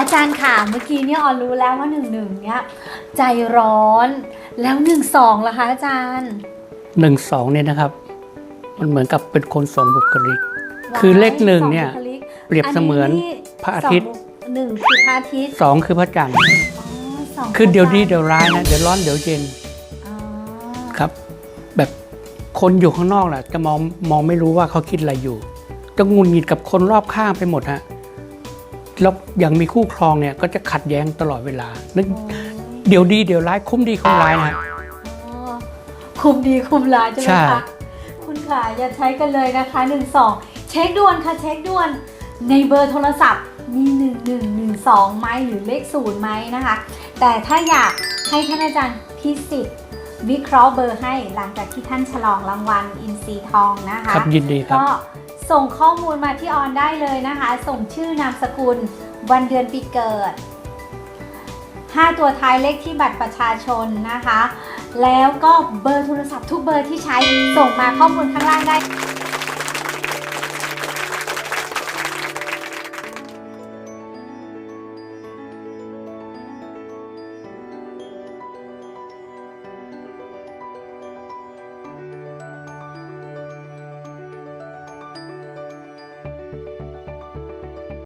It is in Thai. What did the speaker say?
อาจารย์ค่ะเมื่อกี้เนี่ยออนรู้แล้วว่าหนึ่งหนึ่งเนี่ยใจร้อนแล้วหนึ่งสองล่ะคะอาจารย์หนึ่งสองเนี่ยนะครับ มันเหมือนกับเป็นคนสองบุคลิก คือเลขหนึ่งเนี่ย สอบุคลิกเปรียบเสมือนพระอาทิตย์สงบุคหนึ่งคือพระอาทิตย์สองคือพระจันทร์อ๋อสองคือเดี๋ยวดีพระจันทร์เดี๋ยวร้ายนะเดี๋ยวร้อนเดี๋ยวเย็นอ๋อครับ แบบคนอยู่ข้างนอกแหละจะมองมองไม่รู้ว่าเขาคิดอะไรอยู่จะงุนงิดกับคนรอบข้างไปหมดฮะ แล้วอย่างมีคู่ครองเนี่ยก็จะขัดแย้งตลอดเวลานึกเดี๋ยวดีเดี๋ยวร้ายคุ้มดีคุ้มร้ายนะ อ๋อคุมดีคุมร้ายใช่ไหมใช่ คะคุณขาอย่าใช้กันเลยนะคะหนึ่งสองเช็คด่วนค่ะเช็คด่วน ในเบอร์โทรศัพท์มีหนึ่งหนึ่งหนึ่งสองไหมหรือเลขศูนย์ไหมนะคะ แต่ถ้าอยากให้ท่านอาจารย์พิสิทธิ์วิเคราะห์เบอร์ให้หลังจากที่ท่านฉลองรางวัลอินซีทองนะคะ ครับยินดีครับ ก็ ส่งข้อมูลมาที่ออนได้เลยนะคะ ส่งชื่อนามสกุล วันเดือนปีเกิด 5 ตัวท้ายเลขที่บัตรประชาชนนะคะ แล้วก็เบอร์โทรศัพท์ทุกเบอร์ที่ใช้ส่งมาข้อมูลข้างล่างได้